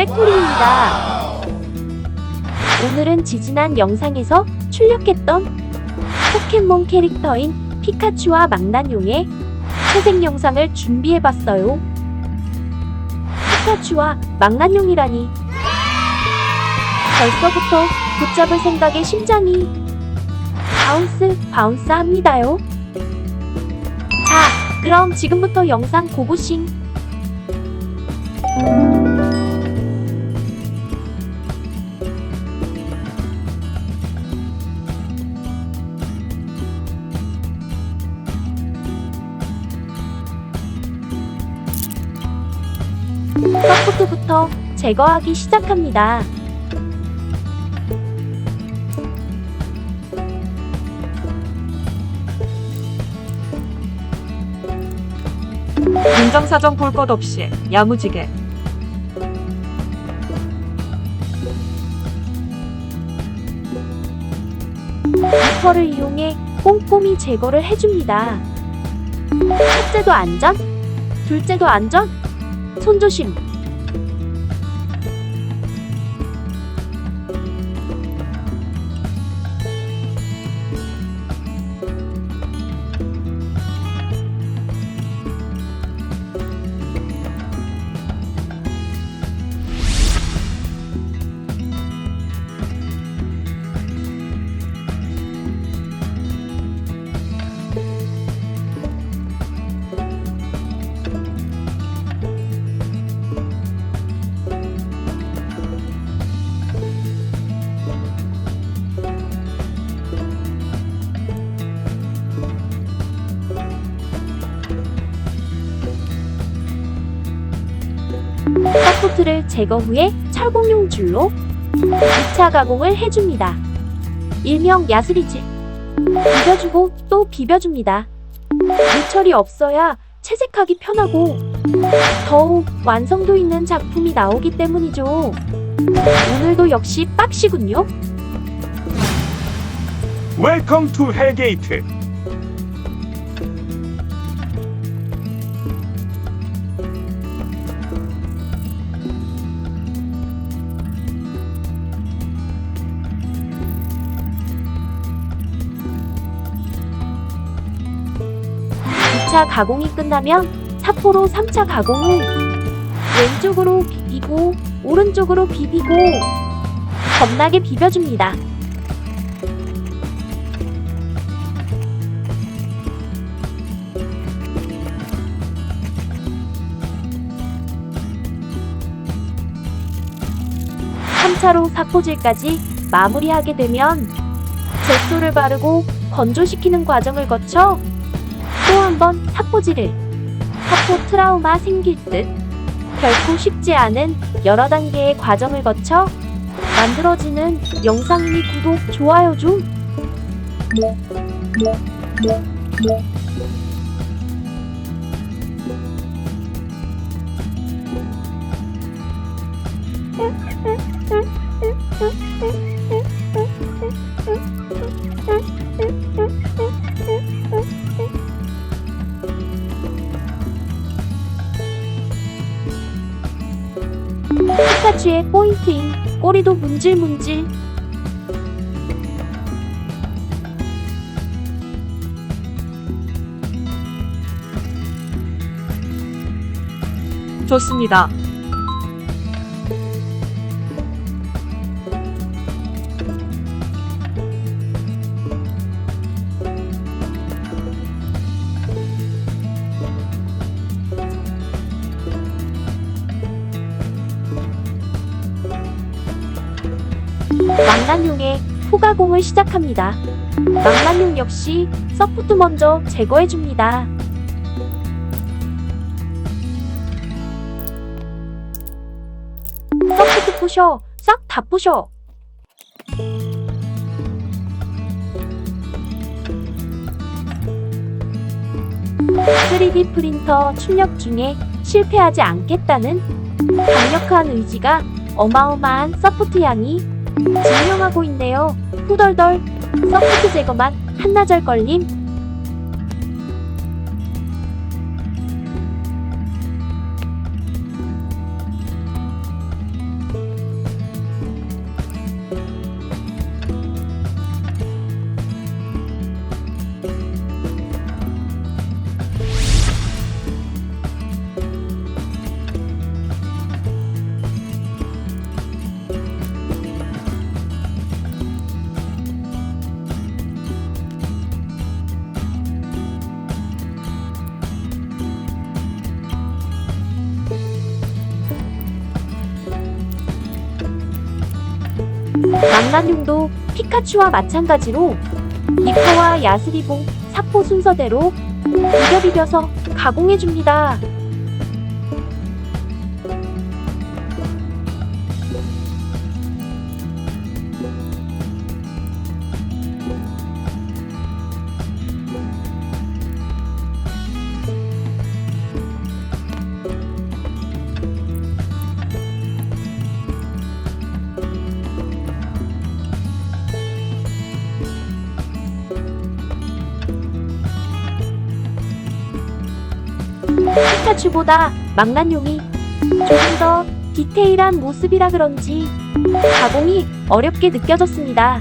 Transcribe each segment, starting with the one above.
백토리입니다. 오늘은 지지난 영상에서 출력했던 포켓몬 캐릭터인 피카츄와 망나뇽의 회색 영상을 준비해봤어요. 피카츄와 망나뇽이라니. 벌써부터 붙잡을 생각에 심장이 바운스 바운스 합니다요. 자, 그럼 지금부터 영상 고고싱. 부터 제거하기 시작합니다. 인정사정 볼 것 없이 야무지게 리퍼를 이용해 꼼꼼히 제거를 해줍니다. 첫째도 안전, 둘째도 안전, 손조심. 서포트를 제거 후에 철공용 줄로 2차 가공을 해줍니다. 일명 야스리질. 비벼주고 또 비벼줍니다. 물철이 없어야 채색하기 편하고 더욱 완성도 있는 작품이 나오기 때문이죠. 오늘도 역시 빡시군요. 웰컴 투 헬게이트 이차 가공이 끝나면 사포로 3차 가공을 왼쪽으로 비비고 오른쪽으로 비비고 겁나게 비벼줍니다. 삼차로 사포질까지 마무리하게 되면 젯소를 바르고 건조시키는 과정을 거쳐 또 한번 사포질을 사포 트라우마 생길 듯. 결코 쉽지 않은 여러 단계의 과정을 거쳐 만들어지는 영상이니 구독, 좋아요 좀 피카츄의 포인트인 꼬리도 문질문질 좋습니다. 후가공을 시작합니다. 망나뇽 역시 서포트 먼저 제거해줍니다. 서포트 부셔, 싹 다 부셔. (3D) 프린터 출력 중에 실패하지 않겠다는 강력한 의지가 어마어마한 서포트 양이 증명하고 있네요. 후덜덜 서포트 제거만 한나절 걸림. 망나뇽도 피카츄와 마찬가지로 니포와 야스리봉, 사포 순서대로 비벼 비벼서 가공해줍니다. 피카츄보다 망나뇽이 조금 더 디테일한 모습이라 그런지 가공이 어렵게 느껴졌습니다.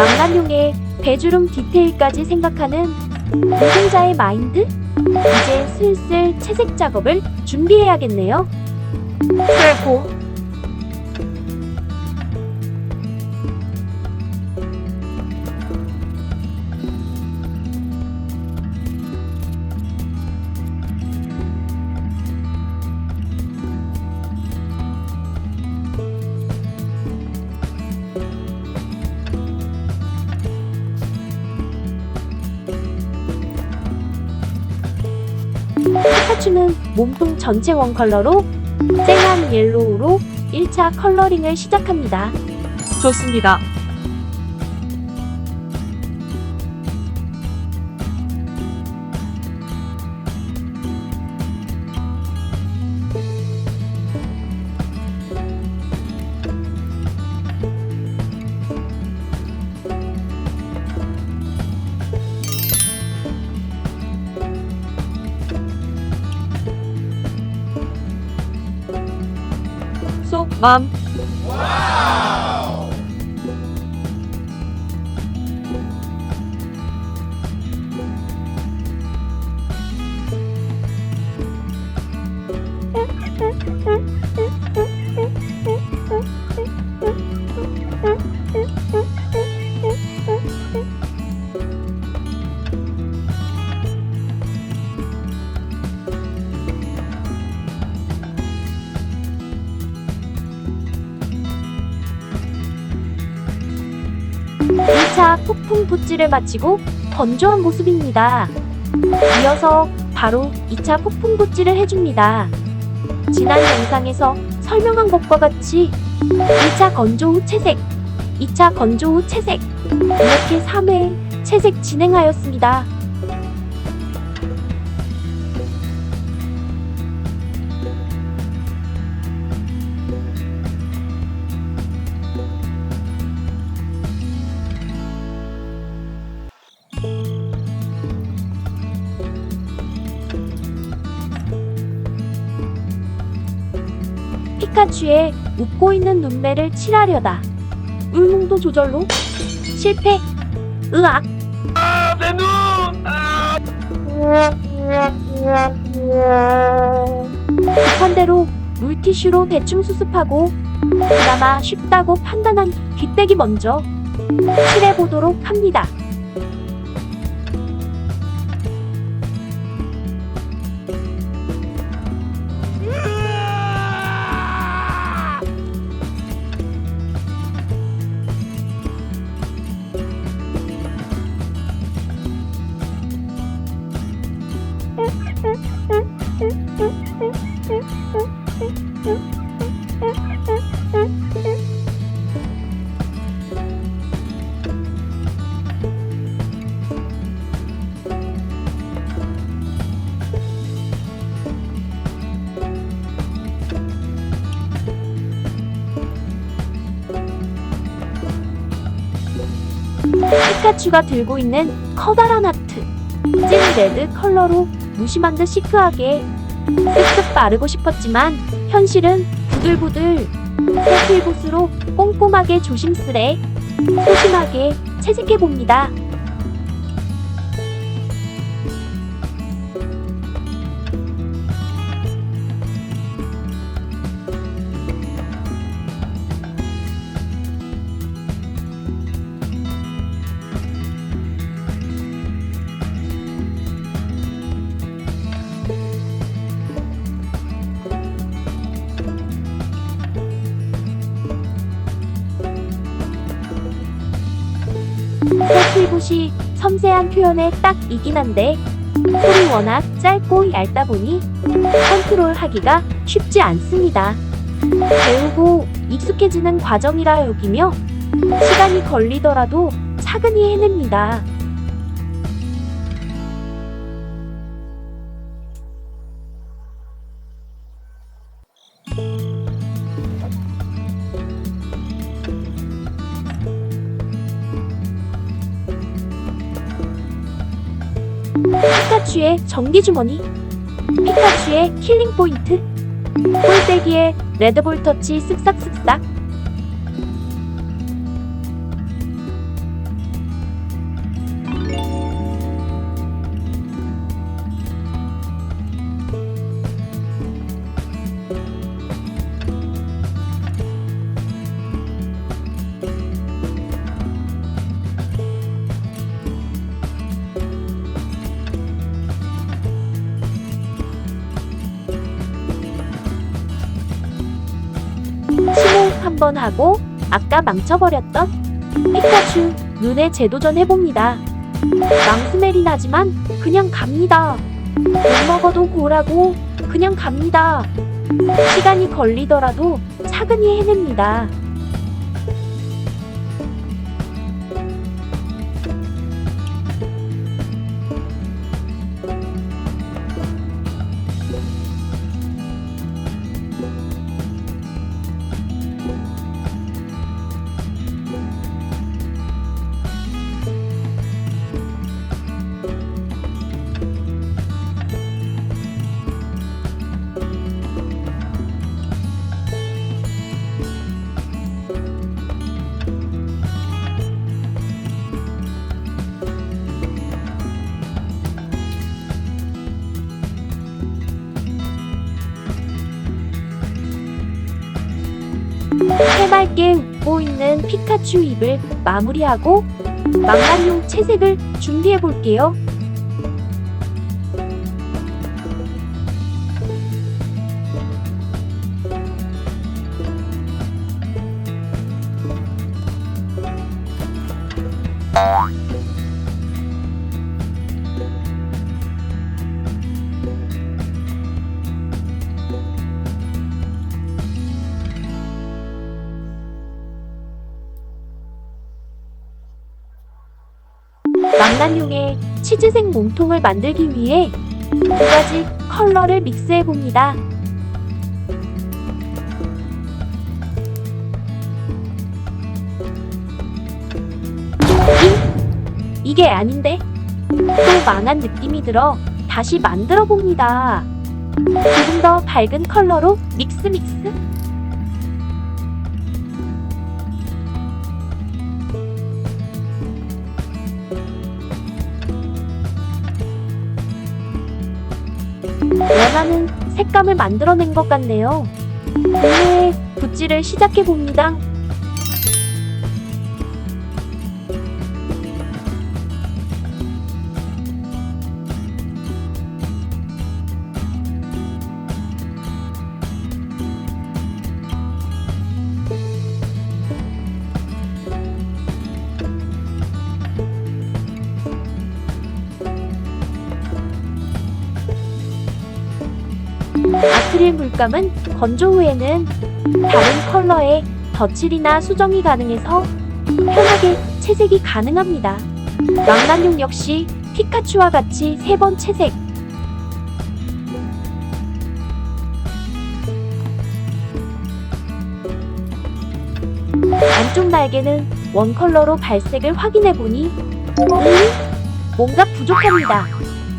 망나뇽의 배주름 디테일까지 생각하는 노동자의 마인드? 이제 슬슬 채색 작업을 준비해야겠네요. 최고. 피카츄는 몸통 전체 원 컬러로 쨍한 옐로우로 1차 컬러링을 시작합니다. 좋습니다. Mom, 폭풍 붓질을 마치고 건조한 모습입니다. 이어서 바로 2차 폭풍 붓질을 해줍니다. 지난 영상에서 설명한 것과 같이 1차 건조 후 채색, 2차 건조 후 채색 이렇게 3회 채색 진행하였습니다. 피카츄의 웃고 있는 눈매를 칠하려다. 울릉도 조절로 실패. 으악. 급한 대로 물티슈로 대충 수습하고 그나마 쉽다고 판단한 뒷대기 먼저 칠해보도록 합니다. 피카츄가 들고 있는 커다란 하트 찐 레드 컬러로 무심한 듯 시크하게 쓱쓱 바르고 싶었지만 현실은 부들부들 세필붓으로 꼼꼼하게 조심스레 소심하게 채색해봅니다. 세필붓이 섬세한 표현에 딱 이긴 한데 폴이 워낙 짧고 얇다 보니 컨트롤하기가 쉽지 않습니다. 배우고 익숙해지는 과정이라 여기며 시간이 걸리더라도 차근히 해냅니다. 피카츄의 전기 주머니, 피카츄의 킬링 포인트, 꼴대기의 레드볼 터치 쓱싹쓱싹. 하고 아까 망쳐버렸던 피카츄 눈에 재도전 해봅니다. 망스멜이 나지만 그냥 갑니다. 못 먹어도 고라고 그냥 갑니다. 시간이 걸리더라도 차근히 해냅니다. 해맑게 웃고 있는 피카츄 입을 마무리하고 망나뇽 채색을 준비해 볼게요. 망나뇽의 치즈색 몸통을 만들기 위해 두 가지 컬러를 믹스해 봅니다. 잉? 이게 아닌데? 또 망한 느낌이 들어 다시 만들어 봅니다. 조금 더 밝은 컬러로 믹스 믹스. 원하는 색감을 만들어낸 것 같네요. 이제 붓질을 시작해 봅니다. 물감은 건조 후에는 다른 컬러의 덧칠이나 수정이 가능해서 편하게 채색이 가능합니다. 망나뇽 역시 피카츄와 같이 세 번 채색. 안쪽 날개는 원 컬러로 발색을 확인해 보니 음, 뭔가 부족합니다.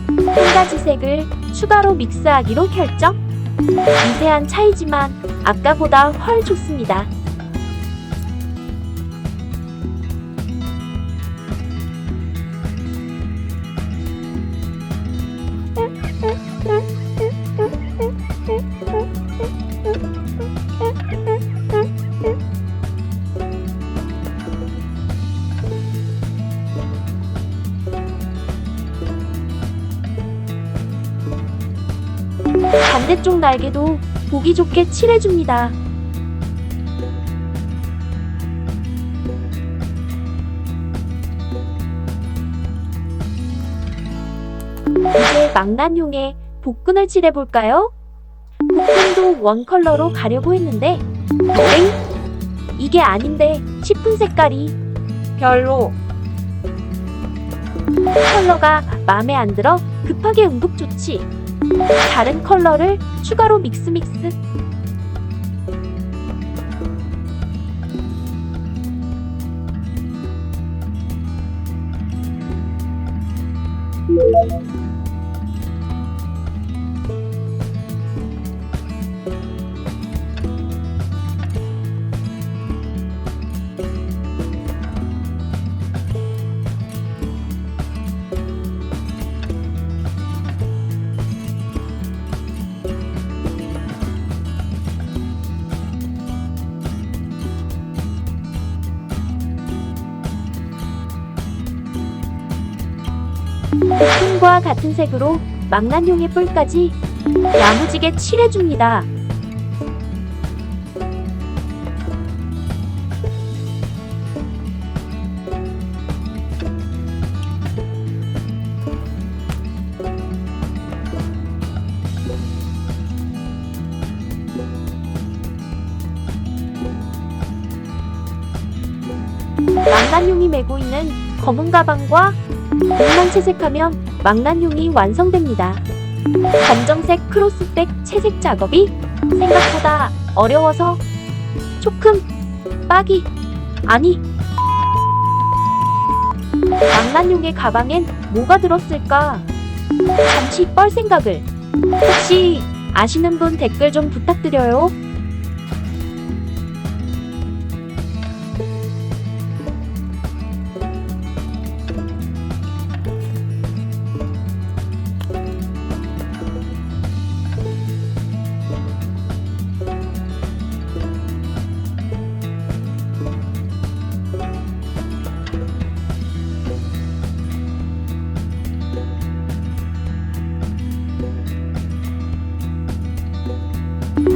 한 가지 색을 추가로 믹스하기로 결정. 미세한 차이지만 아까보다 훨 좋습니다. 반대쪽 날개도 보기 좋게 칠해줍니다. 이제 망나뇽에 복근을 칠해볼까요? 복근도 원 컬러로 가려고 했는데 엥? 이게 아닌데 싶은 색깔이 별로. 컬러가 마음에 안 들어 급하게 응급 조치. 다른 컬러를 추가로 믹스 믹스. 복근과 같은 색으로 망나뇽의 뿔까지 야무지게 칠해줍니다. 망나뇽이 메고 있는 검은 가방과 눈 만 채색하면 망나뇽이 완성됩니다. 검정색 크로스백 채색 작업이 생각보다 어려워서 조금 빡이 아니 망나뇽의 가방엔 뭐가 들었을까? 잠시 뻘 생각을 혹시 아시는 분 댓글 좀 부탁드려요.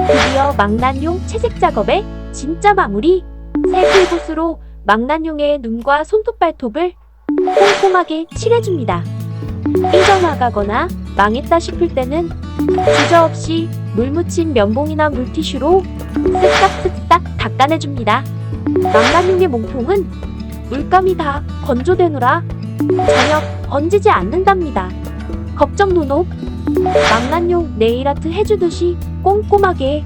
드디어 망나뇽 채색 작업의 진짜 마무리. 새 풀붓으로 망나뇽의 눈과 손톱 발톱을 꼼꼼하게 칠해줍니다. 삐져나가거나 망했다 싶을 때는 주저없이 물 묻힌 면봉이나 물티슈로 쓱싹쓱싹 닦아내줍니다. 망나뇽의 몸통은 물감이 다 건조되느라 전혀 번지지 않는답니다. 걱정 노노. 망나뇽 네일아트 해주듯이 꼼꼼하게.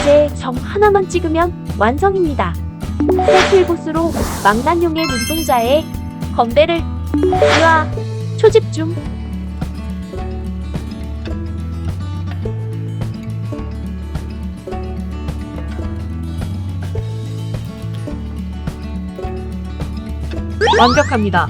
이제 점 하나만 찍으면 완성입니다. 새필봇으로 망나뇽의 눈동자에 건대를 으아 초집 중 완벽합니다.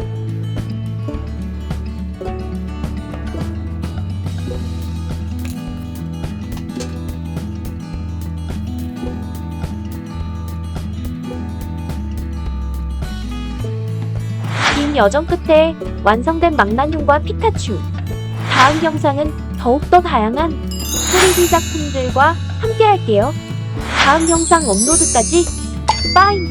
여정 끝에 완성된 망나뇽과 피카츄 다음 영상은 더욱더 다양한 3D 작품들과 함께 할게요. 다음 영상 업로드까지 빠잉!